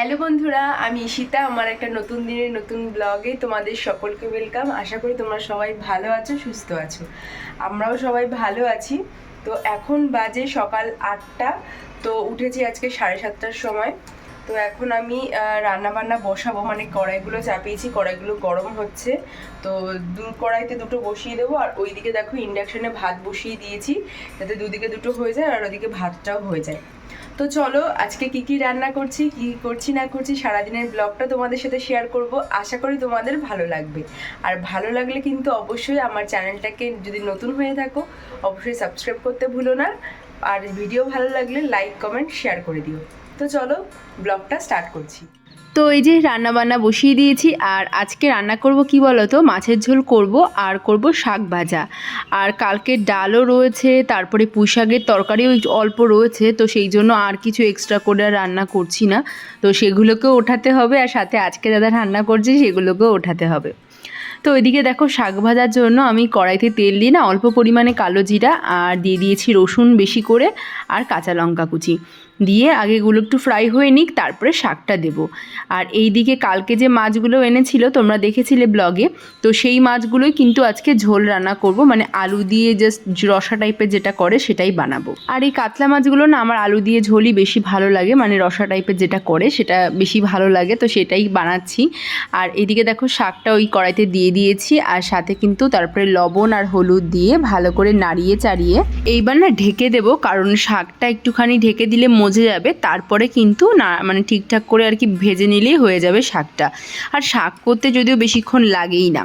Hello বন্ধুরা, আমি ঈশিতা, আমার একটা নতুন দিনের নতুন ব্লগে তোমাদের সকলকে ওয়েলকাম আশা করি তোমরা সবাই ভালো আছো, সুস্থ আছো। আমরাও সবাই ভালো আছি। তো এখন বাজে সকাল আটটা, তো উঠেছি আজকে সাড়ে সাতটার সময়। তো এখন আমি রান্না বান্না বসাবো মানে কড়াইগুলো চাপিয়েছি, কড়াইগুলো গরম হচ্ছে। তো দু কড়াইতে দুটো বসিয়ে দেবো, আর ওইদিকে দেখো ইন্ডাকশনে ভাত বসিয়ে দিয়েছি, যাতে দুদিকে দুটো হয়ে যায় আর ওদিকে ভাতটাও হয়ে যায়। তো চলো, আজকে কি কি রান্না করছি, কি করছি, না করছি সারাদিনের ব্লগটা তোমাদের সাথে শেয়ার করব। আশা করি তোমাদের ভালো লাগবে। আর ভালো লাগলে কিন্তু অবশ্যই আমার চ্যানেলটাকে যদি নতুন হয়ে থাকো, অবশ্যই সাবস্ক্রাইব করতে ভুলো না। আর ভিডিও ভালো লাগলে লাইক, কমেন্ট, শেয়ার করে দিও। তো চলো ব্লগটা স্টার্ট করছি। তো এই যে রান্না বান্না বসিয়ে দিয়েছি, আর আজকে রান্না করব কি বলো তো মাছের ঝোল করব আর করব শাক ভাজা। আর কালকে ডালও রয়েছে, তারপরে পুঁই শাকের তরকারিও অল্প রয়েছে, তো সেই জন্য আর কিছু এক্সট্রা করে রান্না করছি না। তো সেগুলোকেও ওঠাতে হবে, আর সাথে আজকে দাদা রান্না করছে সেগুলোকেও ওঠাতে হবে। তো ওইদিকে দেখো শাক ভাজার জন্য আমি কড়াইতে তেল দিয়ে না অল্প পরিমাণে কালো জিরা, আর দিয়ে দিয়েছি রসুন বেশি করে, আর কাঁচা লঙ্কা কুচি। দিয়ে আগেগুলো একটু ফ্রাই হয়ে নিক, তারপরে শাকটা দেব। আর এই দিকে কালকে যে মাছগুলো এনেছিল, তোমরা দেখেছিলে ব্লগে, তো সেই মাছগুলোই কিন্তু আজকে ঝোল রান্না করব। মানে আলু দিয়ে জাস্ট রসা টাইপের যেটা করে, সেটাই বানাবো। আর এই কাতলা মাছগুলো না আমার আলু দিয়ে ঝোলই বেশি ভালো লাগে মানে রসা টাইপের যেটা করে, সেটা বেশি ভালো লাগে, তো সেটাই বানাচ্ছি। আর এদিকে দেখো শাকটা ওই কড়াইতে দিয়ে দিয়েছি, আর সাথে কিন্তু তারপরে লবণ আর হলুদ দিয়ে ভালো করে নাড়িয়ে চাড়িয়ে এইবার না ঢেকে দেবো, কারণ শাকটা একটুখানি ঢেকে দিলে মজে যাবে, তারপরে কিন্তু না মানে ঠিকঠাক করে আর কি ভেজে নিলেই হয়ে যাবে শাকটা। আর শাক করতে যদিও বেশিক্ষণ লাগেই না।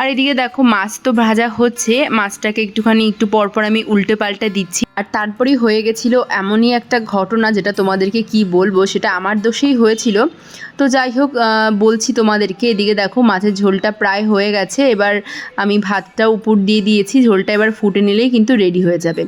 আর এদিকে দেখো মাছ তো ভাজা হচ্ছে, মাছটাকে একটুখানি একটু পরপর আমি উল্টে পাল্টে দিচ্ছি। আর তারপরেই হয়ে গেছিল এমনই একটা ঘটনা যেটা তোমাদেরকে কি বলব, সেটা আমার দোষেই হয়েছিল। তো যাই হোক বলছি তোমাদেরকে, এদিকে দেখো মাছের ঝোলটা প্রায় হয়ে গেছে, এবার আমি ভাতটা উপর দিয়ে দিয়েছি, ঝোলটা এবার ফুটে নিলেই কিন্তু রেডি হয়ে যাবে।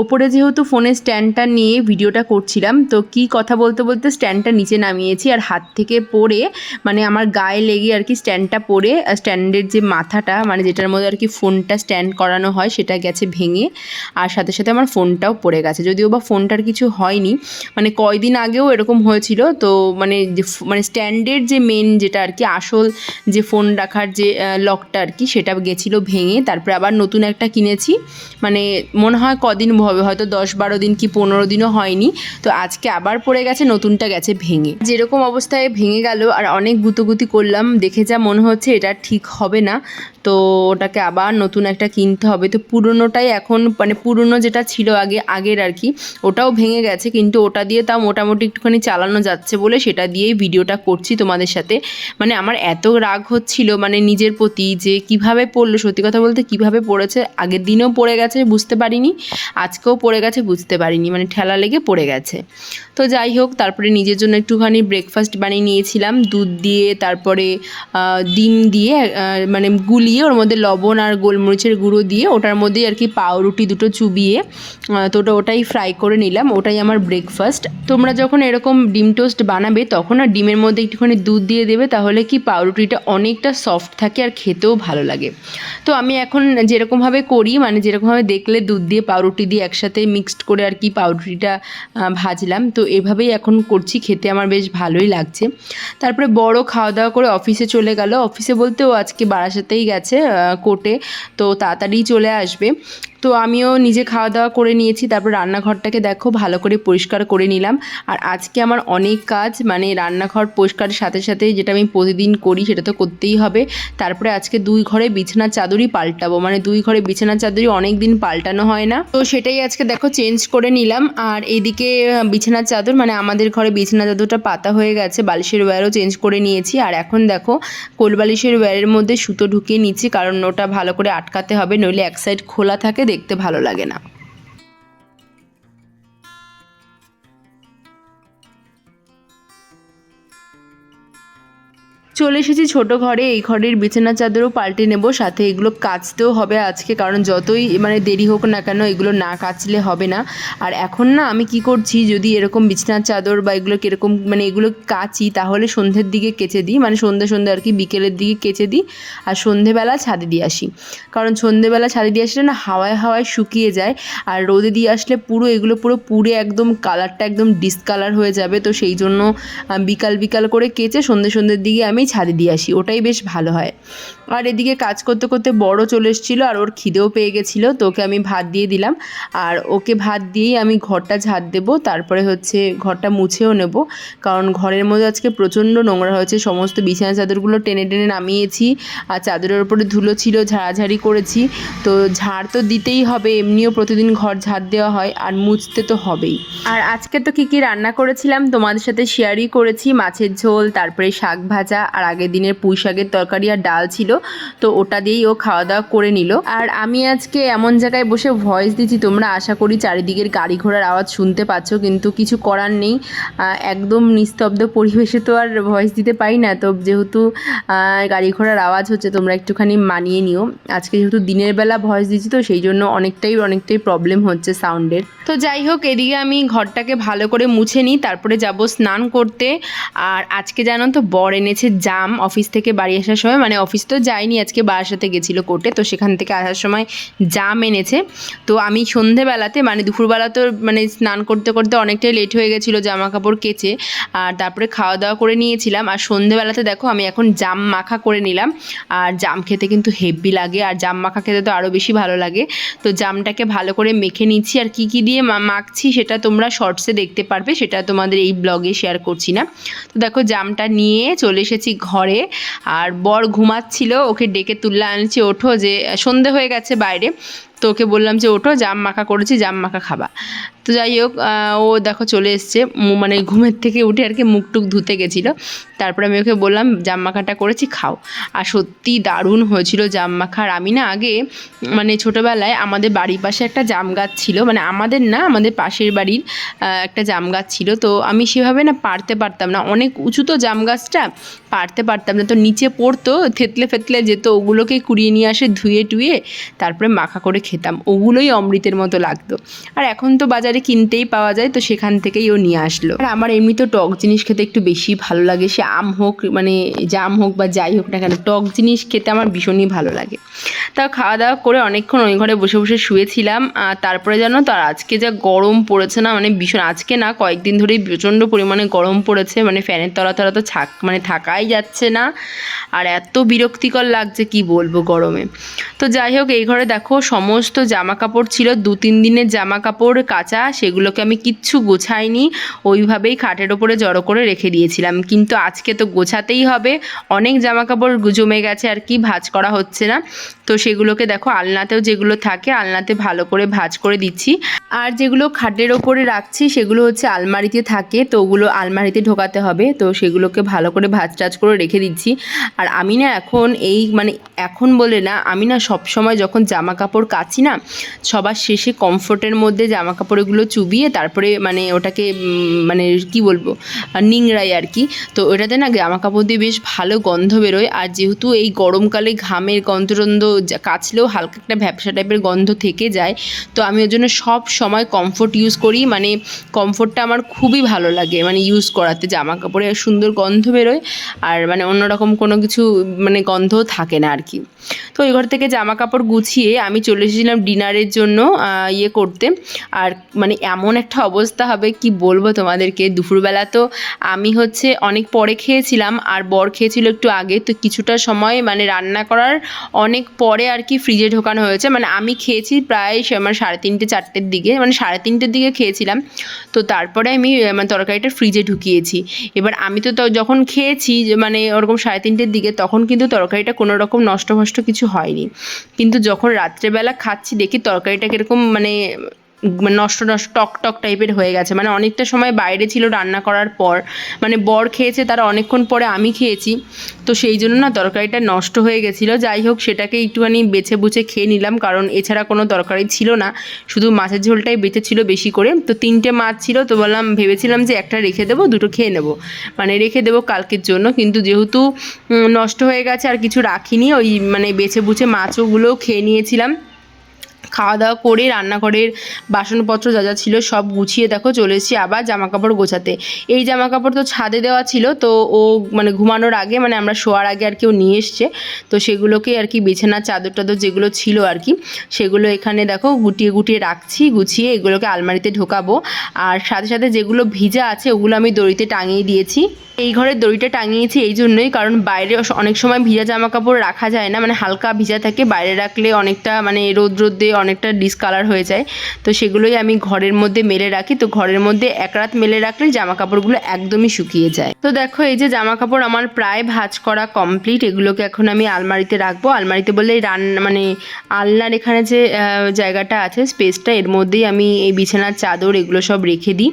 ওপরে যেহেতু ফোনের স্ট্যান্ডটা নিয়ে ভিডিওটা করছিলাম, তো কি কথা বলতে বলতে স্ট্যান্ডটা নিচে নামিয়েছি আর হাত থেকে পড়ে মানে আমার গায়ে লেগে আর কি স্ট্যান্ডটা পড়ে স্ট্যান্ডের যে মাথাটা মানে যেটার মধ্যে আর কি ফোনটা স্ট্যান্ড করানো হয় সেটা গেছে ভেঙে, আর সাথে সাথে আমার ফোনটাও পড়ে গেছে। যদিও বা ফোনটার কিছু হয়নি মানে কয়দিন আগেও এরকম হয়েছিল, তো মানে মানে স্ট্যান্ডের যে মেন যেটা আর কি আসল যে ফোন রাখার যে লকটা আর কি, সেটা গেছিল ভেঙে, তারপরে আবার নতুন একটা কিনেছি মানে মনে হয় কদিন হবে, হয়তো দশ বারো দিন কি পনেরো দিনও হয়নি। তো আজকে আবার পড়ে গেছে, নতুনটা গেছে ভেঙে। যেরকম অবস্থায় ভেঙে গেল, আর অনেক গুতোগুতি করলাম, দেখে যা মনে হচ্ছে এটা ঠিক হবে না, তো ওটাকে আবার নতুন একটা কিনতে হবে। তো পুরনোটাই এখন মানে পুরনো যেটা ছিল আগে, আগের আর কি, ওটাও ভেঙে গেছে, কিন্তু ওটা দিয়ে তাও মোটামুটি একটুখানি চালানো যাচ্ছে বলে সেটা দিয়েই ভিডিওটা করছি তোমাদের সাথে। মানে আমার এত রাগ হচ্ছিল মানে নিজের প্রতি যে কীভাবে পড়ল, সত্যি কথা বলতে কীভাবে পড়েছে, আগের দিনেও পড়ে গেছে, বুঝতে পারিনি। আজকেও পড়ে গেছে, বুঝতে পারিনি। মানে ঠেলা লেগে পড়ে গেছে। তো যাই হোক, তারপরে নিজের জন্য একটুখানি ব্রেকফাস্ট বানিয়ে নিয়েছিলাম। দুধ দিয়ে, তারপরে ডিম দিয়ে মানে গুলিয়ে, ওর মধ্যে লবণ আর গোলমরিচের গুঁড়ো দিয়ে, ওটার মধ্যে আর কি পাউরুটি দুটো চুবিয়ে তো ওটা ওটাই ফ্রাই করে নিলাম। ওটাই আমার ব্রেকফাস্ট তোমরা যখন এরকম ডিম টোস্ট বানাবে, তখন আর ডিমের মধ্যে একটুখানি দুধ দিয়ে দেবে, তাহলে কি পাউরুটিটা অনেকটা সফট থাকে আর খেতেও ভালো লাগে। তো আমি এখন যেরকমভাবে করি মানে যেরকমভাবে দেখলে দুধ দিয়ে, পাউরুটি দিয়ে একসাথে মিক্সড করে আর কি পাউডারিটা ভাজলাম। তো এভাবেই এখন করছি, খেতে আমার বেশ ভালোই লাগছে। তারপরে বড় খাওয়া দাওয়া করে অফিসে চলে গেল। অফিসে বলতেও আজকে বারাসাতেই গেছে কোর্টে। তো তাড়াতাড়ি চলে আসবে। তো আমিও নিজে খাওয়া দাওয়া করে নিয়েছি, তারপর রান্নাঘরটাকে দেখো ভালো করে পরিষ্কার করে নিলাম। আর আজকে আমার অনেক কাজ মানে রান্নাঘর পরিষ্কারের সাথে সাথে যেটা আমি প্রতিদিন করি সেটা তো করতেই হবে। তারপরে আজকে দুই ঘরে বিছানার চাদরই পাল্টাবো মানে দুই ঘরে বিছানার চাদরই অনেক দিন পাল্টানো হয় না। তো সেটাই আজকে দেখো চেঞ্জ করে নিলাম। আর এইদিকে বিছানার চাদর মানে আমাদের ঘরে বিছানা চাদরটা পাতা হয়ে গেছে, বালিশের ওয়্যারও চেঞ্জ করে নিয়েছি। আর এখন দেখো কোল বালিশের ওয়্যারের মধ্যে সুতো ঢুকিয়ে নিচ্ছি, কারণ ওটা ভালো করে আটকাতে হবে, নইলে এক সাইড খোলা থাকে দেখতে ভালো লাগে না। চলে এসেছি ছোট ঘরে, এই ঘরের বিছানা চাদরও পাল্টে নেব, সাথে এগুলো কাচতেও হবে আজকে, কারণ যতই মানে দেরি হোক না কেন এগুলো না কাচলে হবে না। আর এখন না আমি কি করছি, যদি এরকম বিছানার চাদর বা এগুলো কীরকম মানে এগুলো কাচি, তাহলে সন্ধ্যের দিকে কেচে দিই মানে সন্ধ্যে সন্ধ্যে আর কি বিকেলের দিকে কেচে দিই, আর সন্ধেবেলা ছাদে দিয়ে আসি। কারণ সন্ধেবেলা ছাদে দিয়ে আসলে না হাওয়ায় হাওয়ায় শুকিয়ে যায়, আর রোদে দিয়ে আসলে পুরো এগুলো পুরো পুড়ে একদম কালারটা একদম ডিসকালার হয়ে যাবে, তো সেই জন্য বিকাল বিকাল করে কেচে সন্ধ্যে সন্ধ্যের দিকে আমি ছাদে দিয়ে আসি, ওটাই বেশ ভালো হয়। আর এদিকে কাজ করতে করতে বড় চলে এসেছিল আর ওর খিদেও পেয়ে গেছিল, তো ওকে আমি ভাত দিয়ে দিলাম। আর ওকে ভাত দিয়েই আমি ঘরটা ঝাড় দেবো, তারপরে হচ্ছে ঘরটা মুছেও নেব। কারণ ঘরের মধ্যে আজকে প্রচণ্ড নোংরা হয়েছে, সমস্ত বিছানা চাদরগুলো টেনে টেনে নামিয়েছি, আর চাদরের ওপরে ধুলো ছিল, ঝাড়াঝাড়ি করেছি। তো ঝাড় তো দিতেই হবে, এমনিও প্রতিদিন ঘর ঝাড় দেওয়া হয়, আর মুছতে তো হবেই। আর আজকে তো কী কী রান্না করেছিলাম তোমাদের সাথে শেয়ারই করেছি, মাছের ঝোল, তারপরে শাক ভাজা আর আগের দিনের পুঁই শাকের তরকারি আর ডাল ছিল, তো ওটা দিয়েই ও খাওয়া দাওয়া করে নিল। আর আমি আজকে এমন জায়গায় বসে ভয়েস দিচ্ছি, তোমরা আশা করি চারিদিকের গাড়ি ঘোড়ার আওয়াজ শুনতে পাচ্ছ, কিন্তু কিছু করার নেই। একদম নিস্তব্ধ পরিবেশে তো আর ভয়েস দিতে পারি না, তো যেহেতু গাড়ি ঘোড়ার আওয়াজ হচ্ছে, তোমরা একটুখানি মানিয়ে নিও। আজকে যেহেতু দিনের বেলা ভয়েস দিচ্ছি, তো সেই জন্য অনেকটাই অনেকটাই প্রবলেম হচ্ছে সাউন্ডের তো যাই হোক, এদিকে আমি ঘরটাকে ভালো করে মুছে নিই, তারপরে যাব স্নান করতে। আর আজকে জানো তো, বর এনেছে জাম অফিস থেকে বাড়ি আসার সময় মানে অফিস তো যাইনি, আজকে বারাসাতে গেছিল কোর্টে তো সেখান থেকে আসার সময় জাম এনেছে। তো আমি সন্ধেবেলাতে মানে দুপুরবেলা তো মানে স্নান করতে করতে অনেকটাই লেট হয়ে গেছিল জামা কাপড় কেচে, আর তারপরে খাওয়া দাওয়া করে নিয়েছিলাম। আর সন্ধেবেলাতে দেখো, আমি এখন জাম মাখা করে নিলাম। আর জাম খেতে কিন্তু হেভি লাগে, আর জাম মাখা খেতে তো আরও বেশি ভালো লাগে। তো জামটাকে ভালো করে মেখে নিচ্ছি, আর কি কি দিয়ে মাখছি সেটা তোমরা শর্টসে দেখতে পারবে, সেটা তোমাদের এই ব্লগে শেয়ার করছি না। তো দেখো, জামটা নিয়ে চলে এসেছি ঘরে আর বর ঘুমাচ্ছিল, ওকে ডেকে তুললে আনছি, ওঠো যে সন্ধে হয়ে গেছে বাইরে। তো ওকে বললাম যে, ওঠো জাম মাখা করেছি জাম মাখা খাবা। তো যাই হোক ও দেখো চলে এসছে। মানে ঘুমের থেকে উঠে আর কি মুখ টুক ধুতে গেছিল। তারপরে আমি ওকে বললাম, জাম মাখাটা করেছি, খাও। আর সত্যি দারুণ হয়েছিল আর আমি না আগে মানে ছোটোবেলায় আমাদের বাড়ির পাশে একটা জাম গাছ ছিল মানে আমাদের না, আমাদের পাশের বাড়ির একটা জাম গাছ ছিল। তো আমি সেভাবে না পারতে পারতাম না। অনেক উঁচু তো জাম গাছটা, পারতে পারতাম না। তো নিচে পড়তো, থেতলে ফেতলে যেত, ওগুলোকে কুড়িয়ে নিয়ে আসে ধুয়ে টুয়ে, তারপরে মাখা করে খেতাম। ওগুলোই অমৃতের মতো লাগতো। আর এখন তো বাজারে কিনতেই পাওয়া যায়, তো সেখান থেকেই ও নিয়ে আসলো। আর আমার এমনি তো টক জিনিস খেতে একটু বেশি ভালো লাগে, সে আম হোক মানে জাম হোক বা যাই হোক না কেন, টক জিনিস খেতে আমার ভীষণই ভালো লাগে। তা খাওয়া দাওয়া করে অনেকক্ষণ ওই ঘরে বসে বসে শুয়েছিলাম আর তারপরে জানো তো, আর আজকে যা গরম পড়েছে না মানে ভীষণ, আজকে না কয়েকদিন ধরেই প্রচণ্ড পরিমাণে গরম পড়েছে মানে ফ্যানের তলা তলা তো ছাক মানে থাকাই যাচ্ছে না, আর এত বিরক্তিকর লাগছে, কি বলব গরমে। তো যাই হোক, এই ঘরে দেখো, সমস্ত জামা কাপড় ছিল দু তিন দিনের জামা কাপড় কাঁচা সেগুলোকে আমি কিচ্ছু গোছাইনি। ওইভাবেই খাটের ওপরে জড়ো করে রেখে দিয়েছিলাম। কিন্তু আজকে তো গোছাতেই হবে। অনেক জামাকাপড় জমে গেছে আর কি ভাজ করা হচ্ছে না। তো সেগুলোকে দেখো আলনাতেও যেগুলো থাকে, আলনাতে ভালো করে ভাজ করে দিচ্ছি। আর যেগুলো খাটের ওপরে রাখছি, সেগুলো হচ্ছে আলমারিতে থাকে, তো ওগুলো আলমারিতে ঢোকাতে হবে। তো সেগুলোকে ভালো করে ভাঁজ টাজ করে রেখে দিচ্ছি। আর আমি না এখন এই মানে এখন বলে না, আমি না সব সময় যখন জামা কাপড় কাচি না, সবার শেষে কমফোর্টের মধ্যে জামা কাপড়গুলো চুবিয়ে তারপরে মানে ওটাকে মানে কি বলব নিংড়াই আর কি। তো ওটাতে না জামা কাপড় দিয়ে বেশ ভালো গন্ধ বেরোয়। আর যেহেতু এই গরমকালে ঘামের গন্ধ টন্ধ যা- কাচলেও হালকা একটা ভ্যাপসা টাইপের গন্ধ থেকে যায়। তো আমি ওর জন্য সব সময় কমফোর্ট ইউজ করি। মানে কমফোর্টটা আমার খুবই ভালো লাগে মানে ইউজ করাতে। জামা কাপড়ে সুন্দর গন্ধ বেরোয় আর মানে অন্যরকম কোনো কিছু মানে গন্ধও থাকে না আর কি তো ওই ঘর থেকে জামা কাপড় গুছিয়ে আমি চলে এসেছিলাম ডিনারের জন্য ইয়ে করতে। আর মানে এমন একটা অবস্থা হবে কি বলব তোমাদেরকে? দুপুরবেলা তো আমি হচ্ছে অনেক পরে খেয়েছিলাম। আর বর খেয়েছিল একটু আগে। তো কিছুটা সময় মানে রান্না করার অনেক পরে আর কি ফ্রিজে ঢোকানো হয়েছে। মানে আমি খেয়েছি প্রায় আমার সাড়ে তিনটে, চারটের দিকে। মানে সাড়ে তিনটের দিকে খেয়েছিলাম। তো তারপরে আমি মানে তরকারিটা ফ্রিজে ঢুকিয়েছি। এবার আমি তো যখন খেয়েছি মানে ওরকম সাড়ে তিনটের দিকে, তখন কিন্তু তরকারিটা কোনো রকম নষ্ট ফষ্ট কিছু হয়নি। কিন্তু যখন রাত্রেবেলা খাচ্ছি, দেখি তরকারিটা কীরকম মানে মানে নষ্ট নষ্ট টক টক টাইপের হয়ে গেছে। মানে অনেকটা সময় বাইরে ছিল রান্না করার পর। মানে বর খেয়েছে, তার অনেকক্ষণ পরে আমি খেয়েছি। তো সেই জন্য না তরকারিটা নষ্ট হয়ে গেছিল। যাই হোক, সেটাকে একটুখানি বেছে বুছে খেয়ে নিলাম। কারণ এছাড়া কোনো তরকারি ছিল না। শুধু মাছের ঝোলটাই বেঁচে ছিল বেশি করে। তো তিনটে মাছ ছিল, তো বললাম, ভেবেছিলাম যে একটা রেখে দেবো, দুটো খেয়ে নেব। মানে রেখে দেবো কালকের জন্য। কিন্তু যেহেতু নষ্ট হয়ে গেছে আর কিছু রাখিনি, ওই মানে বেছে বুছে মাছগুলোও খেয়ে নিয়েছিলাম। খাওয়া দাওয়া করে রান্নাঘরের বাসনপত্র যা যা ছিল সব গুছিয়ে দেখো চলে এসেছি আবার জামা কাপড় গোছাতে। এই জামা কাপড় তো ছাদে দেওয়া ছিল, তো ও মানে ঘুমানোর আগে মানে আমরা শোয়ার আগে আর কেউ নিয়ে এসছে, তো সেগুলোকে আর কি বিছানার চাদর টাদর যেগুলো ছিল আর কি, সেগুলো এখানে দেখো গুটিয়ে গুটিয়ে রাখছি, গুছিয়ে এগুলোকে আলমারিতে ঢোকাবো। আর সাথে সাথে যেগুলো ভিজা আছে ওগুলো আমি দড়িতে টাঙিয়ে দিয়েছি। এই ঘরের দড়িটা টাঙিয়েছি এই জন্যই, কারণ বাইরে অনেক সময় ভিজা জামা কাপড় রাখা যায় না মানে হালকা ভিজা থাকে, বাইরে রাখলে অনেকটা মানে রোদ রোদে অনেকটা ডিসকালার হয়ে যায়। তো সেগুলোই আমি ঘরের মধ্যে মেলে রাখি। তো ঘরের মধ্যে এক রাত মেলে রাখলে জামা কাপড়গুলো একদমই শুকিয়ে যায়। তো দেখো, এই যে জামা কাপড় আমার প্রায় ভাজ করা কমপ্লিট এগুলোকে এখন আমি আলমারিতে রাখব। আলমারিতে বললে রান রান্না মানে আলনার এখানে যে জায়গাটা আছে স্পেসটা এর মধ্যেই আমি এই বিছানার চাদর, এগুলো সব রেখে দিই।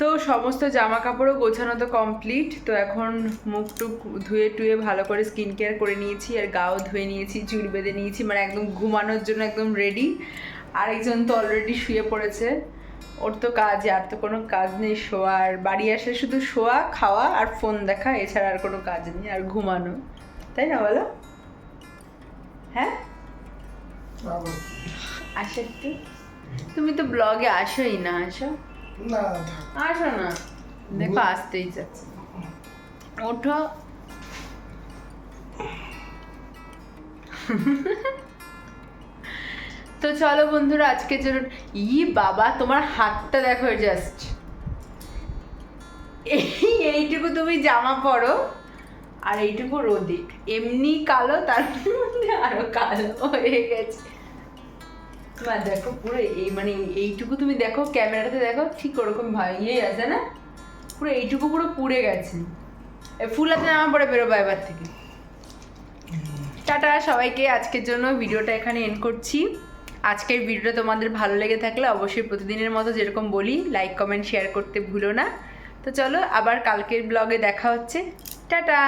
তো সমস্ত জামা কাপড়ও গোছানো তো কমপ্লিট তো এখন মুখ টুক ধুয়ে টুয়ে ভালো করে স্কিন কেয়ার করে নিয়েছি আর গাও ধুয়ে নিয়েছি চুল বেঁধে নিয়েছি মানে একদম ঘুমানোর জন্য একদম রেডি আরেকজন তো অলরেডি শুয়ে পড়েছে ওর তো কাজ আর তো কোনো কাজ নেই শোয়ার। বাড়ি আসে শুধু শোয়া খাওয়া আর ফোন দেখা এছাড়া আর কোনো কাজ নেই আর ঘুমানো। তাই না বলো? হ্যাঁ? আসো একটু। তুমি তো ব্লগে আসোই না আসো। না আসো না। দেখো আসতেই ওঠো। তো চলো বন্ধুরা আজকে জন্য ই বাবা তোমার হাতটা দেখো জাস্ট এই এইটুকু তুমি জামা পরো আর এইটুকু রোদে। এমনি কালো তার মধ্যে আরও কালো হয়ে গেছে। মা, দেখো পুরো এই মানে এইটুকু তুমি দেখো, ক্যামেরাতে দেখো, ঠিক ওরকম ভাই ইয়ে আছে না? পুরো এইটুকু পুরো পুড়ে গেছে। ফুল হাতে জামা পরে বেরোবো এবার থেকে। টাটা সবাইকে, আজকের জন্য ভিডিওটা এখানে এন্ড করছি। আজকের ভিডিওটা তোমাদের ভালো লেগে থাকলে অবশ্যই প্রতিদিনের মতো যেরকম বলি লাইক কমেন্ট শেয়ার করতে ভুলো না। তো চলো, আবার কালকের ব্লগে দেখা হচ্ছে। টাটা!